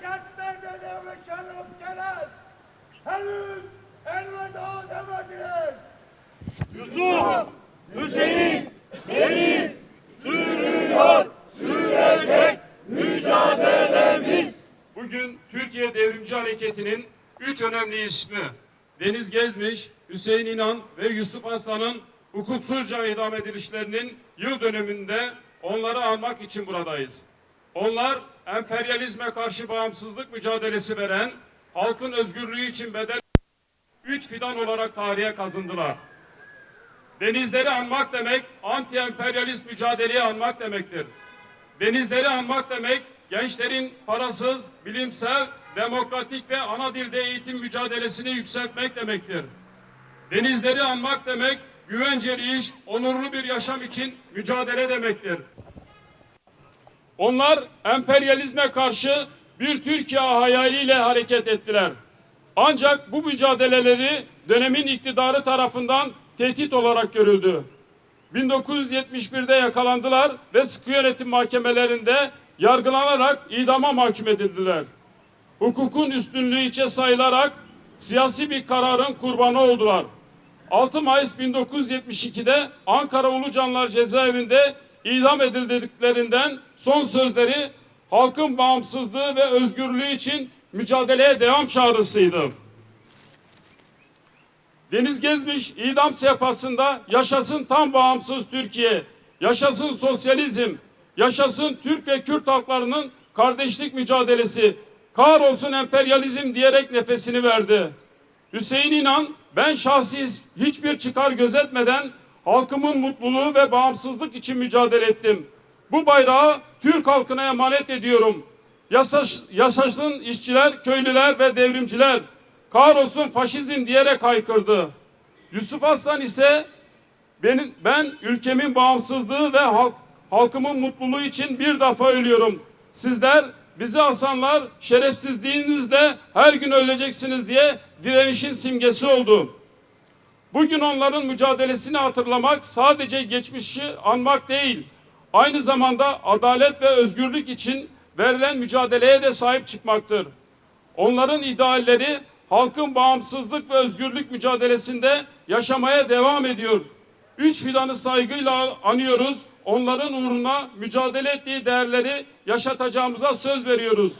kentlerde devleşen öfkeler henüz elveda demediler. Yusuf, Hüseyin, Deniz, sürüyor, sürecek mücadelemiz. Bugün Türkiye Devrimci Hareketi'nin üç önemli ismi Deniz Gezmiş, Hüseyin İnan ve Yusuf Aslan'ın hukuksuzca idam edilişlerinin yıl dönümünde onları anmak için buradayız. Onlar emperyalizme karşı bağımsızlık mücadelesi veren, halkın özgürlüğü için bedel üç fidan olarak tarihe kazındılar. Denizleri anmak demek, anti-emperyalist mücadeleyi anmak demektir. Denizleri anmak demek, gençlerin parasız, bilimsel, demokratik ve ana dilde eğitim mücadelesini yükseltmek demektir. Denizleri anmak demek, güvenceli iş, onurlu bir yaşam için mücadele demektir. Onlar emperyalizme karşı bir Türkiye hayaliyle hareket ettiler. Ancak bu mücadeleleri dönemin iktidarı tarafından tehdit olarak görüldü. 1971'de yakalandılar ve sıkı yönetim mahkemelerinde yargılanarak idama mahkum edildiler. Hukukun üstünlüğü içe sayılarak siyasi bir kararın kurbanı oldular. 6 Mayıs 1972'de Ankara Ulucanlar Cezaevinde idam edildiklerinden son sözleri halkın bağımsızlığı ve özgürlüğü için mücadeleye devam çağrısıydı. Deniz Gezmiş idam sehpasında yaşasın tam bağımsız Türkiye, yaşasın sosyalizm, yaşasın Türk ve Kürt halklarının kardeşlik mücadelesi, kahrolsun emperyalizm diyerek nefesini verdi. Hüseyin İnan ben şahsi hiçbir çıkar gözetmeden halkımın mutluluğu ve bağımsızlık için mücadele ettim. Bu bayrağı Türk halkına emanet ediyorum. Yasaş, yaşasın işçiler, köylüler ve devrimciler. Kahrolsun faşizm diyerek haykırdı. Yusuf Aslan ise benim, ben ülkemin bağımsızlığı ve halk, halkımın mutluluğu için bir defa ölüyorum. Sizler bizi asanlar şerefsizliğinizle her gün öleceksiniz diye direnişin simgesi oldu. Bugün onların mücadelesini hatırlamak sadece geçmişi anmak değil, aynı zamanda adalet ve özgürlük için verilen mücadeleye de sahip çıkmaktır. Onların idealleri halkın bağımsızlık ve özgürlük mücadelesinde yaşamaya devam ediyor. Üç fidanı saygıyla anıyoruz. Onların uğruna mücadele ettiği değerleri yaşatacağımıza söz veriyoruz.